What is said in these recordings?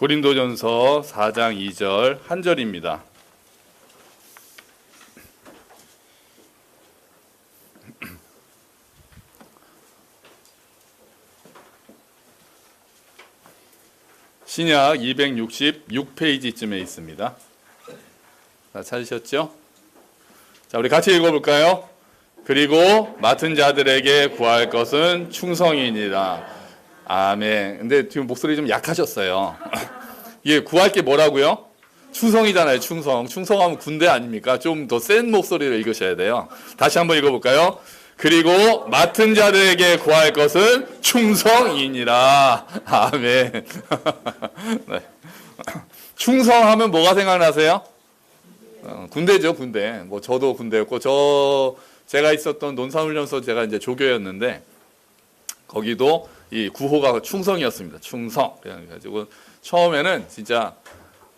고린도전서 4장 2절 한 절입니다. 신약 266페이지쯤에 있습니다. 자, 찾으셨죠? 자, 우리 같이 읽어볼까요? 그리고 맡은 자들에게 구할 것은 충성이니라. 아멘. 근데 지금 목소리 좀 약하셨어요. 이게 구할 게 뭐라고요? 충성이잖아요, 충성. 충성하면 군대 아닙니까? 좀 더 센 목소리로 읽으셔야 돼요. 다시 한번 읽어볼까요? 그리고 맡은 자들에게 구할 것은 충성이니라. 아멘. 네. 충성하면 뭐가 생각나세요? 어, 군대죠, 군대. 뭐 저도 군대였고 저 제가 있었던 논산훈련소 제가 이제 조교였는데 거기도 이 구호가 충성이었습니다. 충성. 그래가지고 처음에는 진짜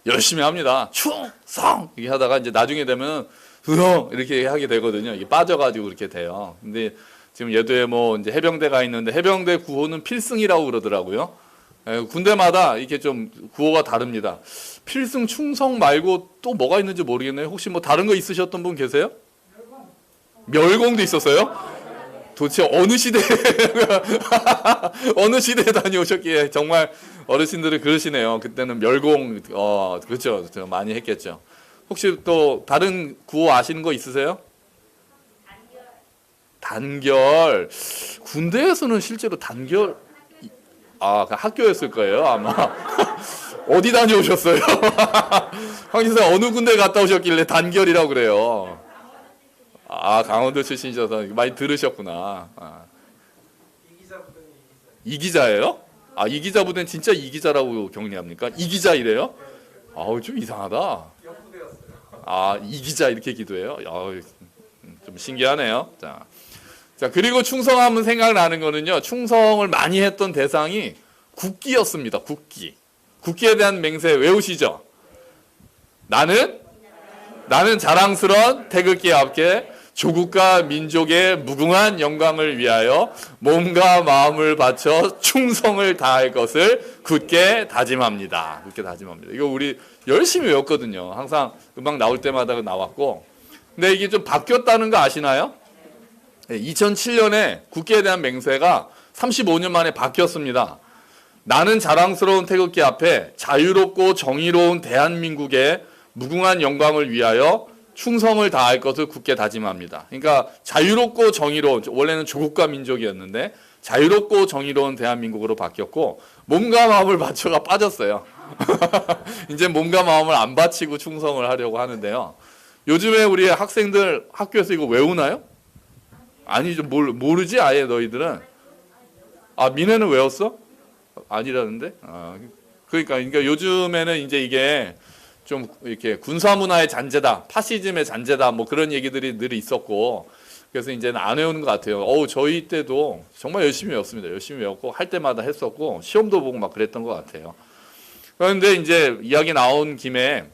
열심히 합니다. 충성 이렇게 하다가 이제 나중에 되면 으성 이렇게 하게 되거든요. 이게 빠져가지고 이렇게 돼요. 근데 지금 예도에 뭐 이제 해병대가 있는데 해병대 구호는 필승이라고 그러더라고요. 예, 군대마다 이렇게 좀 구호가 다릅니다. 필승 충성 말고 또 뭐가 있는지 모르겠네요. 혹시 뭐 다른 거 있으셨던 분 계세요? 멸공도 있었어요? 도대체 어느 시대 어느 시대에 다녀오셨기에 정말 어르신들은 그러시네요. 그때는 멸공 어 그렇죠. 저 많이 했겠죠. 혹시 또 다른 구호 아시는 거 있으세요? 단결 군대에서는 실제로 단결 아그 학교였을 거예요 아마 어디 다녀오셨어요? 황 기사 어느 군대 갔다 오셨길래 단결이라고 그래요? 아 강원도 출신이셔서 많이 들으셨구나. 아. 이 기자예요? 아 이 기자 부대는 진짜 이 기자라고 격리합니까? 이 기자 이래요? 아우 좀 이상하다. 아 이 기자 이렇게 기도해요? 아우 좀 신기하네요. 자, 자 그리고 충성하면 생각나는 거는요. 충성을 많이 했던 대상이 국기였습니다. 국기. 국기에 대한 맹세 외우시죠? 나는 나는 자랑스러운 태극기에 앞에 조국과 민족의 무궁한 영광을 위하여 몸과 마음을 바쳐 충성을 다할 것을 굳게 다짐합니다. 굳게 다짐합니다. 이거 우리 열심히 외웠거든요. 항상 음악 나올 때마다 나왔고. 근데 이게 좀 바뀌었다는 거 아시나요? 2007년에 국기에 대한 맹세가 35년 만에 바뀌었습니다. 나는 자랑스러운 태극기 앞에 자유롭고 정의로운 대한민국의 무궁한 영광을 위하여 충성을 다할 것을 굳게 다짐합니다. 그러니까 자유롭고 정의로운 원래는 조국과 민족이었는데 자유롭고 정의로운 대한민국으로 바뀌었고 몸과 마음을 바쳐가 빠졌어요. 이제 몸과 마음을 안 바치고 충성을 하려고 하는데요. 요즘에 우리 학생들 학교에서 이거 외우나요? 아니죠. 모르, 모르지 아예 너희들은. 아 민혜는 외웠어? 아니라는데. 아, 그러니까, 그러니까 요즘에는 이제 이게 좀 이렇게 군사 문화의 잔재다, 파시즘의 잔재다, 뭐 그런 얘기들이 늘 있었고, 그래서 이제는 안 외우는 것 같아요. 어우 저희 때도 정말 열심히 외웠습니다. 열심히 외웠고 할 때마다 했었고 시험도 보고 막 그랬던 것 같아요. 그런데 이제 이야기 나온 김에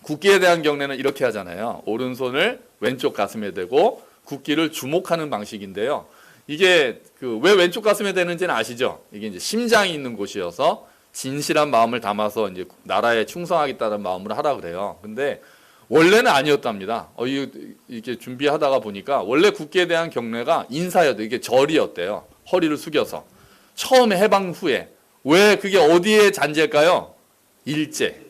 국기에 대한 경례는 이렇게 하잖아요. 오른손을 왼쪽 가슴에 대고 국기를 주목하는 방식인데요. 이게 그 왜 왼쪽 가슴에 대는지는 아시죠? 이게 이제 심장이 있는 곳이어서 진실한 마음을 담아서 이제 나라에 충성하겠다는 마음으로 하라 그래요. 근데 원래는 아니었답니다. 어, 이게 준비하다가 보니까 원래 국기에 대한 경례가 인사였대. 이게 절이었대요. 허리를 숙여서. 처음에 해방 후에. 왜 그게 어디에 잔재일까요? 일제.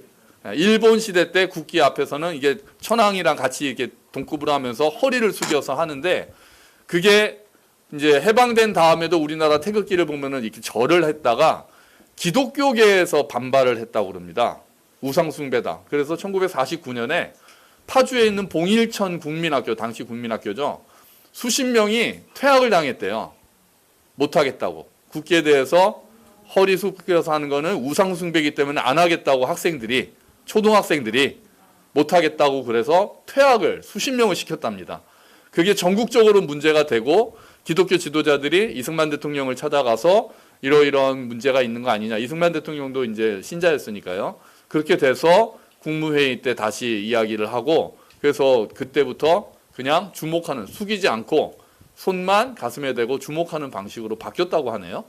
일본 시대 때 국기 앞에서는 이게 천황이랑 같이 이렇게 동급을 하면서 허리를 숙여서 하는데 그게 이제 해방된 다음에도 우리나라 태극기를 보면은 이렇게 절을 했다가 기독교계에서 반발을 했다고 그럽니다. 우상숭배다. 그래서 1949년에 파주에 있는 봉일천 국민학교, 당시 국민학교죠. 수십 명이 퇴학을 당했대요. 못하겠다고. 국기에 대해서 허리 숙여서 하는 거는 우상숭배이기 때문에 안 하겠다고 학생들이, 초등학생들이 못하겠다고 그래서 퇴학을 수십 명을 시켰답니다. 그게 전국적으로 문제가 되고 기독교 지도자들이 이승만 대통령을 찾아가서 이러이러한 문제가 있는 거 아니냐. 이승만 대통령도 이제 신자였으니까요. 그렇게 돼서 국무회의 때 다시 이야기를 하고 그래서 그때부터 그냥 주목하는 숙이지 않고 손만 가슴에 대고 주목하는 방식으로 바뀌었다고 하네요.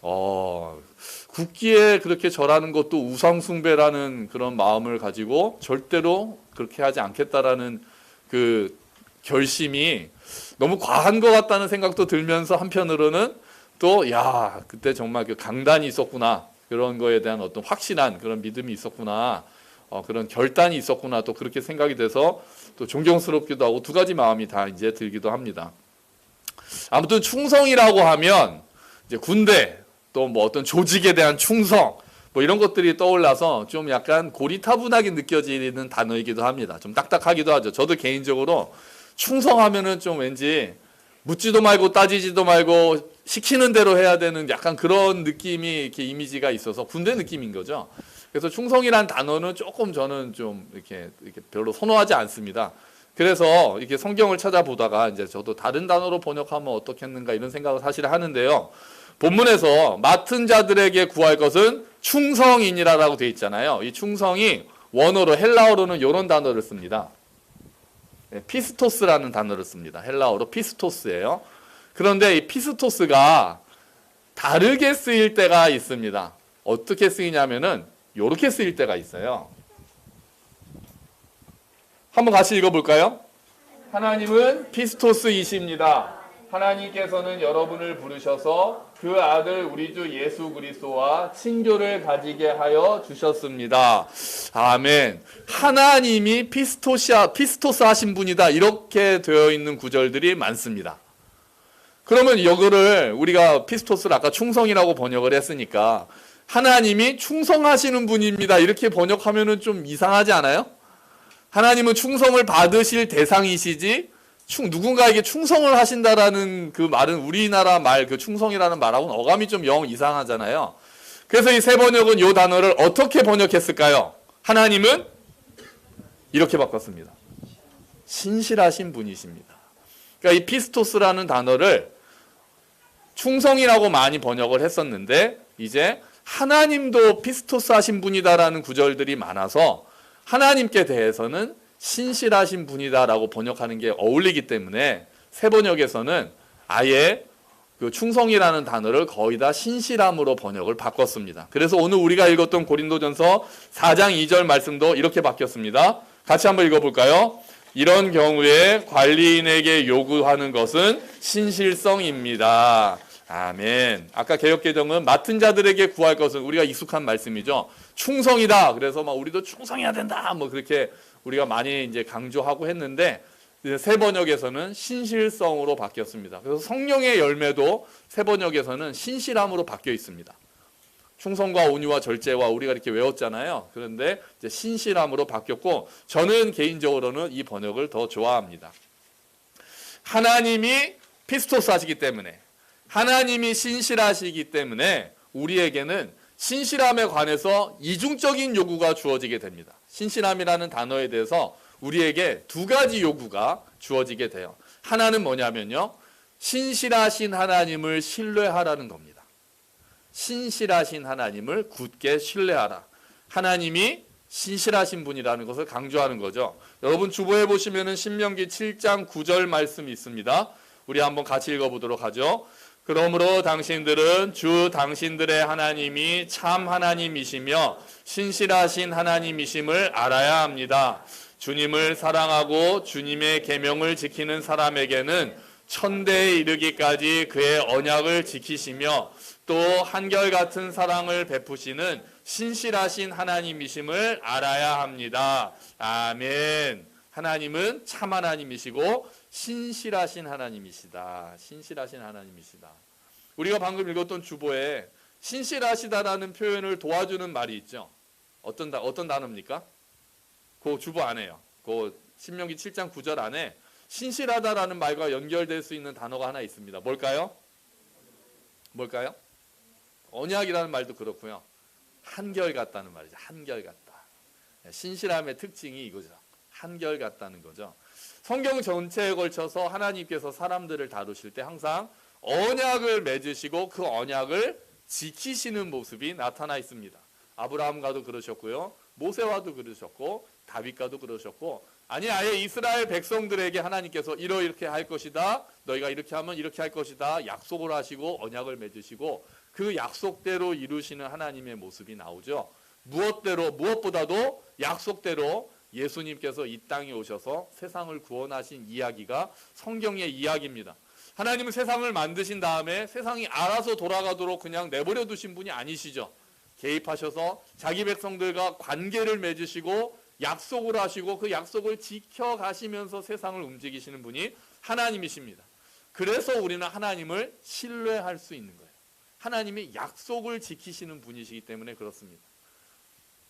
어, 국기에 그렇게 절하는 것도 우상숭배라는 그런 마음을 가지고 절대로 그렇게 하지 않겠다라는 그 결심이 너무 과한 것 같다는 생각도 들면서 한편으로는 또 야 그때 정말 그 강단이 있었구나 그런 거에 대한 어떤 확신한 그런 믿음이 있었구나 어, 그런 결단이 있었구나 또 그렇게 생각이 돼서 또 존경스럽기도 하고 두 가지 마음이 다 이제 들기도 합니다. 아무튼 충성이라고 하면 이제 군대 또 뭐 어떤 조직에 대한 충성 뭐 이런 것들이 떠올라서 좀 약간 고리타분하게 느껴지는 단어이기도 합니다. 좀 딱딱하기도 하죠. 저도 개인적으로 충성하면은 좀 왠지 묻지도 말고 따지지도 말고 시키는 대로 해야 되는 약간 그런 느낌이 이렇게 이미지가 있어서 군대 느낌인 거죠. 그래서 충성이란 단어는 조금 저는 좀 이렇게, 이렇게 별로 선호하지 않습니다. 그래서 이렇게 성경을 찾아보다가 이제 저도 다른 단어로 번역하면 어떻겠는가 이런 생각을 사실 하는데요. 본문에서 맡은 자들에게 구할 것은 충성이니라라고 되어 있잖아요. 이 충성이 원어로 헬라어로는 이런 단어를 씁니다. 네, 피스토스라는 단어를 씁니다. 헬라어로 피스토스예요. 그런데 이 피스토스가 다르게 쓰일 때가 있습니다. 어떻게 쓰이냐면은 이렇게 쓰일 때가 있어요. 한번 같이 읽어볼까요? 하나님은 피스토스이십니다. 하나님께서는 여러분을 부르셔서 그 아들 우리 주 예수 그리스도와 친교를 가지게 하여 주셨습니다. 아멘. 하나님이 피스토시아 피스토스 하신 분이다. 이렇게 되어 있는 구절들이 많습니다. 그러면 이거를 우리가 피스토스를 아까 충성이라고 번역을 했으니까 하나님이 충성하시는 분입니다. 이렇게 번역하면은 좀 이상하지 않아요? 하나님은 충성을 받으실 대상이시지 충, 누군가에게 충성을 하신다라는 그 말은 우리나라 말 그 충성이라는 말하고는 어감이 좀 영 이상하잖아요. 그래서 이 세 번역은 이 단어를 어떻게 번역했을까요? 하나님은 이렇게 바꿨습니다. 신실하신 분이십니다. 그러니까 이 피스토스라는 단어를 충성이라고 많이 번역을 했었는데 이제 하나님도 피스토스 하신 분이다라는 구절들이 많아서 하나님께 대해서는 신실하신 분이다라고 번역하는 게 어울리기 때문에 새 번역에서는 아예 그 충성이라는 단어를 거의 다 신실함으로 번역을 바꿨습니다. 그래서 오늘 우리가 읽었던 고린도전서 4장 2절 말씀도 이렇게 바뀌었습니다. 같이 한번 읽어볼까요? 이런 경우에 관리인에게 요구하는 것은 신실성입니다. 아멘. 아까 개혁개정은 맡은 자들에게 구할 것은 우리가 익숙한 말씀이죠. 충성이다. 그래서 막 우리도 충성해야 된다. 뭐 그렇게 우리가 많이 이제 강조하고 했는데 새 번역에서는 신실성으로 바뀌었습니다. 그래서 성령의 열매도 새 번역에서는 신실함으로 바뀌어 있습니다. 충성과 온유와 절제와 우리가 이렇게 외웠잖아요. 그런데 이제 신실함으로 바뀌었고 저는 개인적으로는 이 번역을 더 좋아합니다. 하나님이 피스토스 하시기 때문에 하나님이 신실하시기 때문에 우리에게는 신실함에 관해서 이중적인 요구가 주어지게 됩니다. 신실함이라는 단어에 대해서 우리에게 두 가지 요구가 주어지게 돼요. 하나는 뭐냐면요. 신실하신 하나님을 신뢰하라는 겁니다. 신실하신 하나님을 굳게 신뢰하라. 하나님이 신실하신 분이라는 것을 강조하는 거죠. 여러분 주보에 보시면은 신명기 7장 9절 말씀이 있습니다. 우리 한번 같이 읽어 보도록 하죠. 그러므로 당신들은 주 당신들의 하나님이 참 하나님이시며 신실하신 하나님이심을 알아야 합니다. 주님을 사랑하고 주님의 계명을 지키는 사람에게는 천대에 이르기까지 그의 언약을 지키시며 또 한결같은 사랑을 베푸시는 신실하신 하나님이심을 알아야 합니다. 아멘. 하나님은 참 하나님이시고 신실하신 하나님이시다. 신실하신 하나님이시다. 우리가 방금 읽었던 주보에 신실하시다라는 표현을 도와주는 말이 있죠. 어떤 다, 어떤 단어입니까? 그 주보 안에요. 그 신명기 7장 9절 안에 신실하다라는 말과 연결될 수 있는 단어가 하나 있습니다. 뭘까요? 뭘까요? 언약이라는 말도 그렇고요. 한결 같다는 말이죠. 한결 같다. 신실함의 특징이 이거죠. 한결 같다는 거죠. 성경 전체에 걸쳐서 하나님께서 사람들을 다루실 때 항상 언약을 맺으시고 그 언약을 지키시는 모습이 나타나 있습니다. 아브라함과도 그러셨고요. 모세와도 그러셨고 다윗과도 그러셨고 아니 아예 이스라엘 백성들에게 하나님께서 이러 이렇게 할 것이다. 너희가 이렇게 하면 이렇게 할 것이다. 약속을 하시고 언약을 맺으시고 그 약속대로 이루시는 하나님의 모습이 나오죠. 무엇대로 무엇보다도 약속대로 예수님께서 이 땅에 오셔서 세상을 구원하신 이야기가 성경의 이야기입니다. 하나님은 세상을 만드신 다음에 세상이 알아서 돌아가도록 그냥 내버려 두신 분이 아니시죠. 개입하셔서 자기 백성들과 관계를 맺으시고 약속을 하시고 그 약속을 지켜가시면서 세상을 움직이시는 분이 하나님이십니다. 그래서 우리는 하나님을 신뢰할 수 있는 거예요. 하나님이 약속을 지키시는 분이시기 때문에 그렇습니다.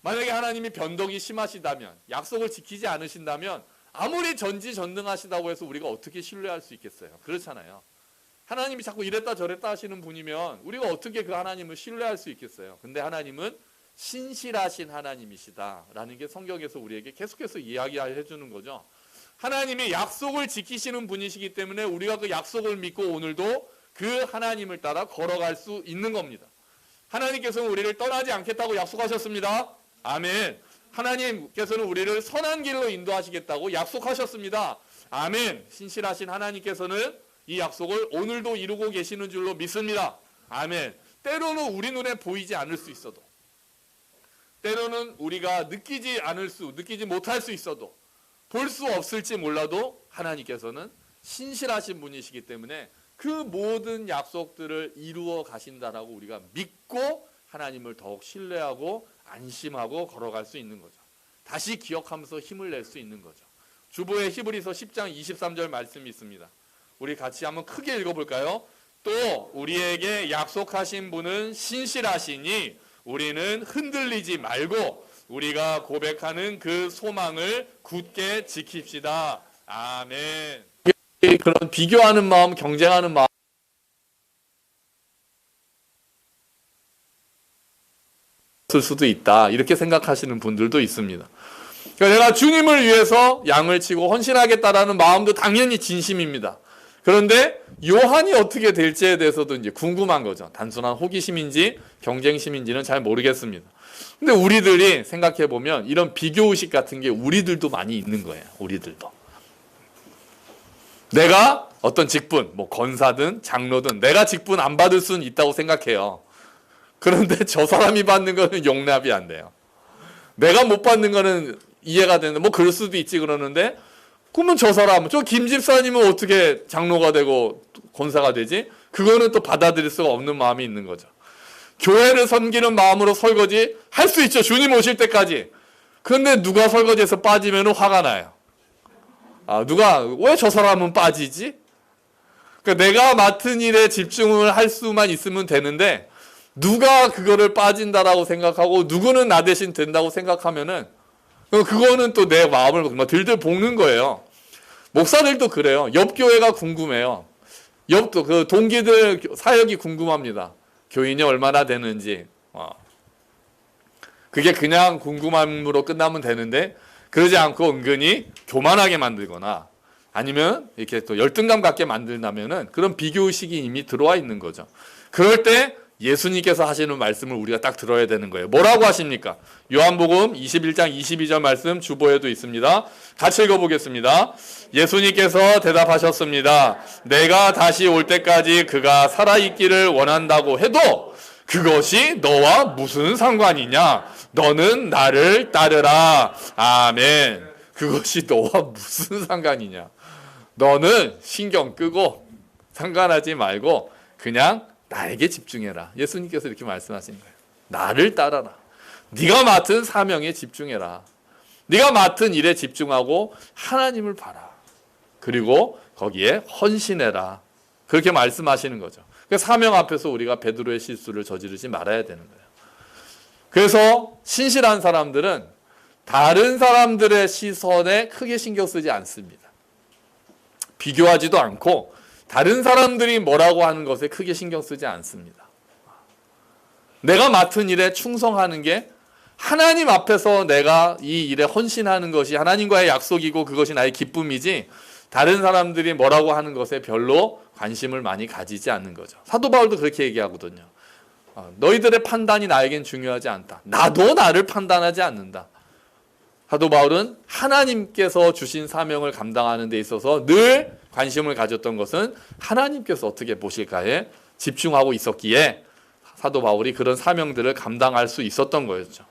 만약에 하나님이 변덕이 심하시다면 약속을 지키지 않으신다면 아무리 전지전능하시다고 해서 우리가 어떻게 신뢰할 수 있겠어요? 그렇잖아요. 하나님이 자꾸 이랬다 저랬다 하시는 분이면 우리가 어떻게 그 하나님을 신뢰할 수 있겠어요? 근데 하나님은 신실하신 하나님이시다라는 게 성경에서 우리에게 계속해서 이야기해 주는 거죠. 하나님이 약속을 지키시는 분이시기 때문에 우리가 그 약속을 믿고 오늘도 그 하나님을 따라 걸어갈 수 있는 겁니다. 하나님께서는 우리를 떠나지 않겠다고 약속하셨습니다. 아멘. 하나님께서는 우리를 선한 길로 인도하시겠다고 약속하셨습니다. 아멘. 신실하신 하나님께서는 이 약속을 오늘도 이루고 계시는 줄로 믿습니다. 아멘. 때로는 우리 눈에 보이지 않을 수 있어도 때로는 우리가 느끼지 않을 수, 느끼지 못할 수 있어도 볼 수 없을지 몰라도 하나님께서는 신실하신 분이시기 때문에 그 모든 약속들을 이루어 가신다라고 우리가 믿고 하나님을 더욱 신뢰하고 안심하고 걸어갈 수 있는 거죠. 다시 기억하면서 힘을 낼 수 있는 거죠. 주보의 히브리서 10장 23절 말씀이 있습니다. 우리 같이 한번 크게 읽어볼까요? 또 우리에게 약속하신 분은 신실하시니 우리는 흔들리지 말고 우리가 고백하는 그 소망을 굳게 지킵시다. 아멘. 그런 비교하는 마음, 경쟁하는 마음 있을 수도 있다. 이렇게 생각하시는 분들도 있습니다. 그러니까 내가 주님을 위해서 양을 치고 헌신하겠다라는 마음도 당연히 진심입니다. 그런데 요한이 어떻게 될지에 대해서도 이제 궁금한 거죠. 단순한 호기심인지 경쟁심인지는 잘 모르겠습니다. 근데 우리들이 생각해 보면 이런 비교 의식 같은 게 우리들도 많이 있는 거예요. 우리들도. 내가 어떤 직분, 뭐 권사든 장로든 내가 직분 안 받을 수는 있다고 생각해요. 그런데 저 사람이 받는 거는 용납이 안 돼요. 내가 못 받는 거는 이해가 되는데 뭐 그럴 수도 있지 그러는데 그러면 저 사람, 저 김 집사님은 어떻게 장로가 되고 권사가 되지? 그거는 또 받아들일 수가 없는 마음이 있는 거죠. 교회를 섬기는 마음으로 설거지 할 수 있죠. 주님 오실 때까지. 그런데 누가 설거지에서 빠지면 화가 나요. 아, 누가, 왜 저 사람은 빠지지? 그러니까 내가 맡은 일에 집중을 할 수만 있으면 되는데, 누가 그거를 빠진다라고 생각하고, 누구는 나 대신 된다고 생각하면은, 그거는 또 내 마음을 막 들들 볶는 거예요. 목사들도 그래요. 옆 교회가 궁금해요. 옆, 그 동기들 사역이 궁금합니다. 교인이 얼마나 되는지. 어. 그게 그냥 궁금함으로 끝나면 되는데, 그러지 않고 은근히 교만하게 만들거나 아니면 이렇게 또 열등감 갖게 만든다면은 그런 비교의식이 이미 들어와 있는 거죠. 그럴 때 예수님께서 하시는 말씀을 우리가 딱 들어야 되는 거예요. 뭐라고 하십니까? 요한복음 21장 22절 말씀 주보에도 있습니다. 같이 읽어보겠습니다. 예수님께서 대답하셨습니다. 내가 다시 올 때까지 그가 살아있기를 원한다고 해도 그것이 너와 무슨 상관이냐? 너는 나를 따르라. 아멘. 그것이 너와 무슨 상관이냐? 너는 신경 끄고 상관하지 말고 그냥 나에게 집중해라. 예수님께서 이렇게 말씀하시는 거예요. 나를 따라라. 네가 맡은 사명에 집중해라. 네가 맡은 일에 집중하고 하나님을 봐라. 그리고 거기에 헌신해라. 그렇게 말씀하시는 거죠. 그 사명 앞에서 우리가 베드로의 실수를 저지르지 말아야 되는 거예요. 그래서 신실한 사람들은 다른 사람들의 시선에 크게 신경 쓰지 않습니다. 비교하지도 않고 다른 사람들이 뭐라고 하는 것에 크게 신경 쓰지 않습니다. 내가 맡은 일에 충성하는 게 하나님 앞에서 내가 이 일에 헌신하는 것이 하나님과의 약속이고 그것이 나의 기쁨이지 다른 사람들이 뭐라고 하는 것에 별로 관심을 많이 가지지 않는 거죠. 사도 바울도 그렇게 얘기하거든요. 어, 너희들의 판단이 나에겐 중요하지 않다. 나도 나를 판단하지 않는다. 사도 바울은 하나님께서 주신 사명을 감당하는 데 있어서 늘 관심을 가졌던 것은 하나님께서 어떻게 보실까에 집중하고 있었기에 사도 바울이 그런 사명들을 감당할 수 있었던 거였죠.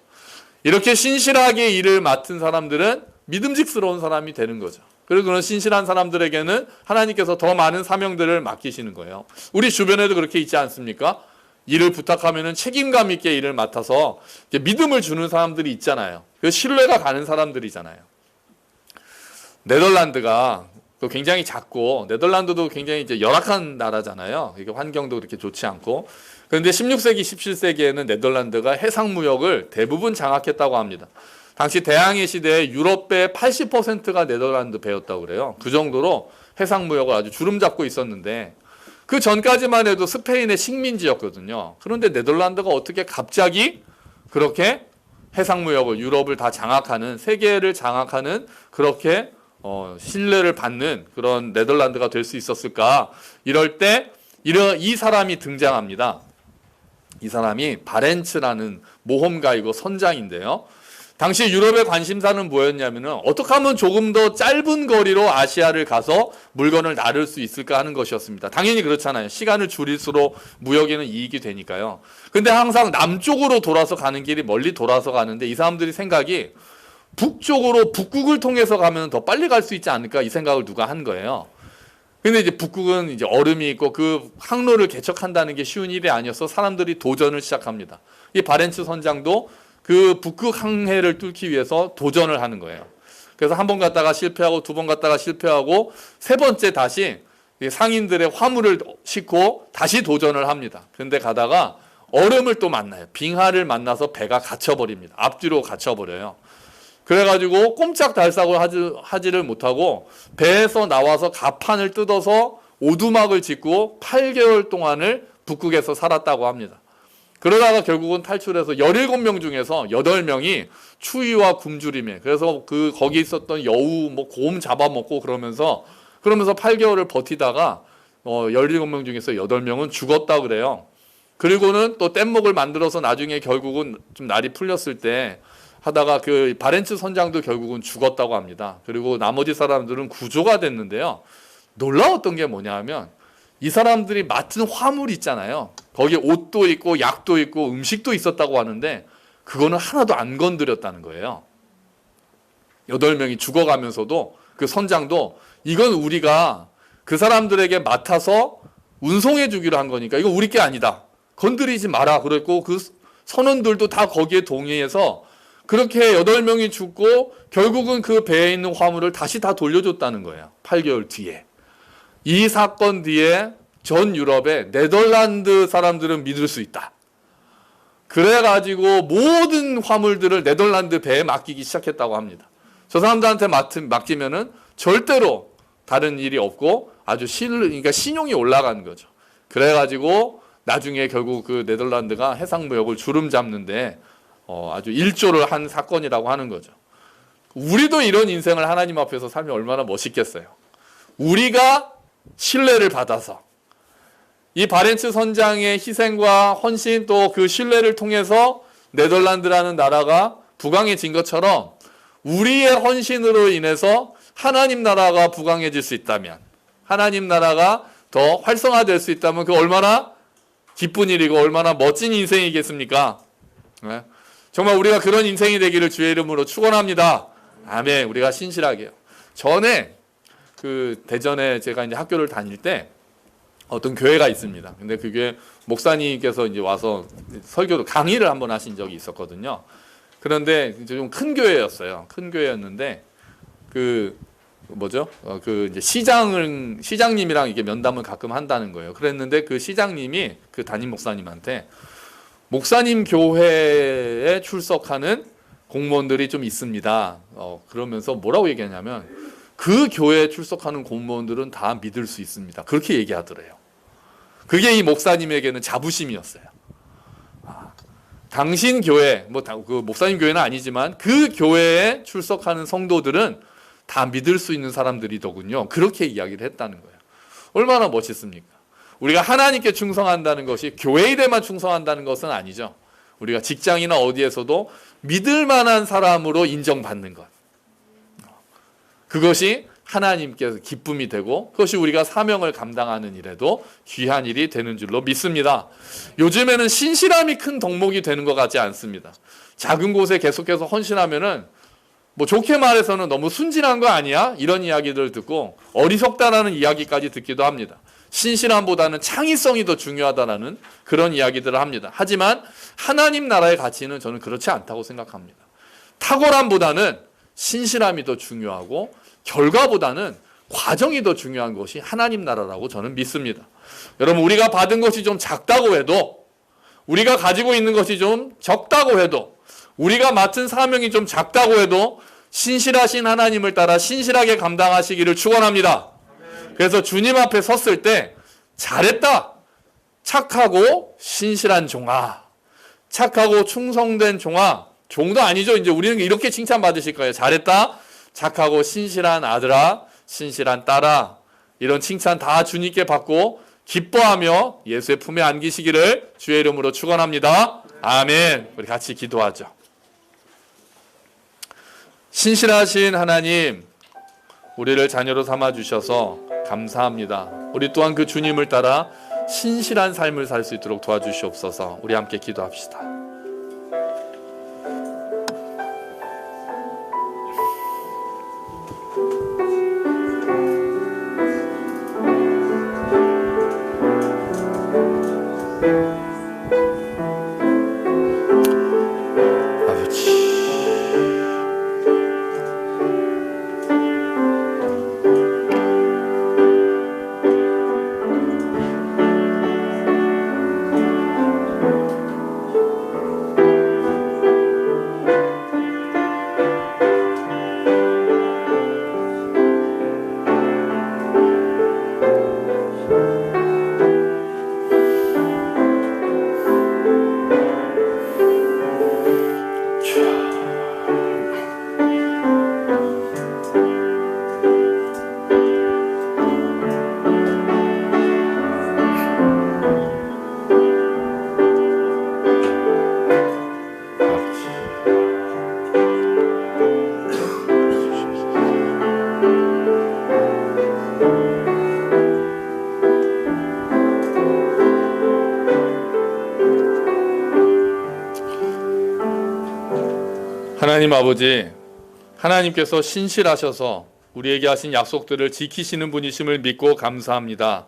이렇게 신실하게 일을 맡은 사람들은 믿음직스러운 사람이 되는 거죠. 그리고 그런 신실한 사람들에게는 하나님께서 더 많은 사명들을 맡기시는 거예요. 우리 주변에도 그렇게 있지 않습니까? 일을 부탁하면은 책임감 있게 일을 맡아서 믿음을 주는 사람들이 있잖아요. 그 신뢰가 가는 사람들이잖아요. 네덜란드가 또 굉장히 작고 네덜란드도 굉장히 이제 열악한 나라잖아요. 이게 환경도 그렇게 좋지 않고. 그런데 16세기, 17세기에는 네덜란드가 해상 무역을 대부분 장악했다고 합니다. 당시 대항해 시대에 유럽배 80%가 네덜란드 배였다고 그래요. 그 정도로 해상 무역을 아주 주름 잡고 있었는데 그 전까지만 해도 스페인의 식민지였거든요. 그런데 네덜란드가 어떻게 갑자기 그렇게 해상 무역을 유럽을 다 장악하는 세계를 장악하는 그렇게 어, 신뢰를 받는 그런 네덜란드가 될 수 있었을까? 이럴 때 이런 이 사람이 등장합니다. 이 사람이 바렌츠라는 모험가이고 선장인데요. 당시 유럽의 관심사는 뭐였냐면은 어떻게 하면 조금 더 짧은 거리로 아시아를 가서 물건을 나를 수 있을까 하는 것이었습니다. 당연히 그렇잖아요. 시간을 줄일수록 무역에는 이익이 되니까요. 근데 항상 남쪽으로 돌아서 가는 길이 멀리 돌아서 가는데 이 사람들이 생각이 북쪽으로 북극을 통해서 가면 더 빨리 갈 수 있지 않을까 이 생각을 누가 한 거예요. 근데 이제 북극은 이제 얼음이 있고 그 항로를 개척한다는 게 쉬운 일이 아니어서 사람들이 도전을 시작합니다. 이 바렌츠 선장도 그 북극 항해를 뚫기 위해서 도전을 하는 거예요. 그래서 한 번 갔다가 실패하고 두 번 갔다가 실패하고 세 번째 다시 상인들의 화물을 싣고 다시 도전을 합니다. 그런데 가다가 얼음을 또 만나요. 빙하를 만나서 배가 갇혀버립니다. 앞뒤로 갇혀버려요. 그래가지고 꼼짝 달싹을 하지, 하지를 못하고 배에서 나와서 가판을 뜯어서 오두막을 짓고 8개월 동안을 북극에서 살았다고 합니다. 그러다가 결국은 탈출해서 17명 중에서 8명이 추위와 굶주림에 그래서 그 거기 있었던 여우 뭐 곰 잡아먹고 그러면서 그러면서 8개월을 버티다가 어 17명 중에서 8명은 죽었다 그래요. 그리고는 또 뗏목을 만들어서 나중에 결국은 좀 날이 풀렸을 때 하다가 그 바렌츠 선장도 결국은 죽었다고 합니다. 그리고 나머지 사람들은 구조가 됐는데요. 놀라웠던 게 뭐냐 하면 이 사람들이 맡은 화물 있잖아요. 거기에 옷도 있고 약도 있고 음식도 있었다고 하는데 그거는 하나도 안 건드렸다는 거예요. 여덟 명이 죽어가면서도 그 선장도 이건 우리가 그 사람들에게 맡아서 운송해 주기로 한 거니까 이거 우리 게 아니다. 건드리지 마라. 그랬고 그 선원들도 다 거기에 동의해서 그렇게 여덟 명이 죽고 결국은 그 배에 있는 화물을 다시 다 돌려줬다는 거예요. 8개월 뒤에. 이 사건 뒤에 전 유럽의 네덜란드 사람들은 믿을 수 있다. 그래가지고 모든 화물들을 네덜란드 배에 맡기기 시작했다고 합니다. 저 사람들한테 맡기면은 절대로 다른 일이 없고 아주 신, 그러니까 신용이 올라가는 거죠. 그래가지고 나중에 결국 그 네덜란드가 해상무역을 주름 잡는데 어, 아주 일조를 한 사건이라고 하는 거죠. 우리도 이런 인생을 하나님 앞에서 살면 얼마나 멋있겠어요. 우리가 신뢰를 받아서 이 바렌츠 선장의 희생과 헌신 또 그 신뢰를 통해서 네덜란드라는 나라가 부강해진 것처럼 우리의 헌신으로 인해서 하나님 나라가 부강해질 수 있다면 하나님 나라가 더 활성화될 수 있다면 그 얼마나 기쁜 일이고 얼마나 멋진 인생이겠습니까? 네. 정말 우리가 그런 인생이 되기를 주의 이름으로 축원합니다. 아멘. 우리가 신실하게요. 전에 그 대전에 제가 이제 학교를 다닐 때 어떤 교회가 있습니다. 근데 그게 목사님께서 이제 와서 설교도 강의를 한번 하신 적이 있었거든요. 그런데 좀 큰 교회였어요. 큰 교회였는데 그 뭐죠? 어, 그 이제 시장을 시장님이랑 이게 면담을 가끔 한다는 거예요. 그랬는데 그 시장님이 그 담임 목사님한테 목사님 교회에 출석하는 공무원들이 좀 있습니다. 어, 그러면서 뭐라고 얘기하냐면 그 교회에 출석하는 공무원들은 다 믿을 수 있습니다. 그렇게 얘기하더래요. 그게 이 목사님에게는 자부심이었어요. 아, 당신 교회, 뭐그 목사님 교회는 아니지만 그 교회에 출석하는 성도들은 다 믿을 수 있는 사람들이더군요. 그렇게 이야기를 했다는 거예요. 얼마나 멋있습니까? 우리가 하나님께 충성한다는 것이 교회 일에만 충성한다는 것은 아니죠. 우리가 직장이나 어디에서도 믿을 만한 사람으로 인정받는 것. 그것이 하나님께서 기쁨이 되고 그것이 우리가 사명을 감당하는 일에도 귀한 일이 되는 줄로 믿습니다. 요즘에는 신실함이 큰 덕목이 되는 것 같지 않습니다. 작은 곳에 계속해서 헌신하면은 뭐 좋게 말해서는 너무 순진한 거 아니야? 이런 이야기들을 듣고 어리석다라는 이야기까지 듣기도 합니다. 신실함보다는 창의성이 더 중요하다라는 그런 이야기들을 합니다. 하지만 하나님 나라의 가치는 저는 그렇지 않다고 생각합니다. 탁월함보다는 신실함이 더 중요하고 결과보다는 과정이 더 중요한 것이 하나님 나라라고 저는 믿습니다. 여러분 우리가 받은 것이 좀 작다고 해도 우리가 가지고 있는 것이 좀 적다고 해도 우리가 맡은 사명이 좀 작다고 해도 신실하신 하나님을 따라 신실하게 감당하시기를 축원합니다. 그래서 주님 앞에 섰을 때 잘했다. 착하고 신실한 종아. 착하고 충성된 종아. 종도 아니죠. 이제 우리는 이렇게 칭찬 받으실 거예요. 잘했다. 착하고 신실한 아들아. 신실한 딸아. 이런 칭찬 다 주님께 받고 기뻐하며 예수의 품에 안기시기를 주의 이름으로 축원합니다. 아멘. 우리 같이 기도하죠. 신실하신 하나님, 우리를 자녀로 삼아 주셔서 감사합니다. 우리 또한 그 주님을 따라 신실한 삶을 살 수 있도록 도와주시옵소서. 우리 함께 기도합시다. Yeah. 하나님 아버지, 하나님께서 신실하셔서 우리에게 하신 약속들을 지키시는 분이심을 믿고 감사합니다.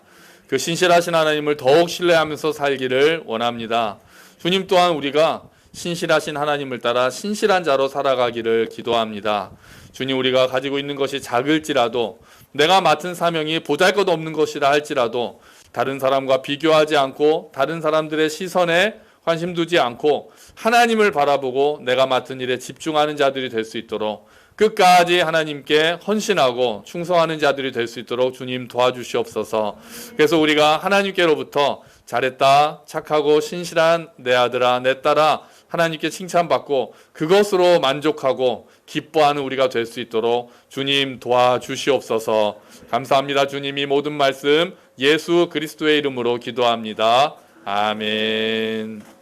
그 신실하신 하나님을 더욱 신뢰하면서 살기를 원합니다. 주님 또한 우리가 신실하신 하나님을 따라 신실한 자로 살아가기를 기도합니다. 주님 우리가 가지고 있는 것이 작을지라도 내가 맡은 사명이 보잘것 없는 것이라 할지라도 다른 사람과 비교하지 않고 다른 사람들의 시선에 관심 두지 않고 하나님을 바라보고 내가 맡은 일에 집중하는 자들이 될 수 있도록 끝까지 하나님께 헌신하고 충성하는 자들이 될 수 있도록 주님 도와주시옵소서. 그래서 우리가 하나님께로부터 잘했다, 착하고 신실한 내 아들아, 내 딸아, 하나님께 칭찬받고 그것으로 만족하고 기뻐하는 우리가 될 수 있도록 주님 도와주시옵소서. 감사합니다. 주님이 모든 말씀 예수 그리스도의 이름으로 기도합니다. 아멘.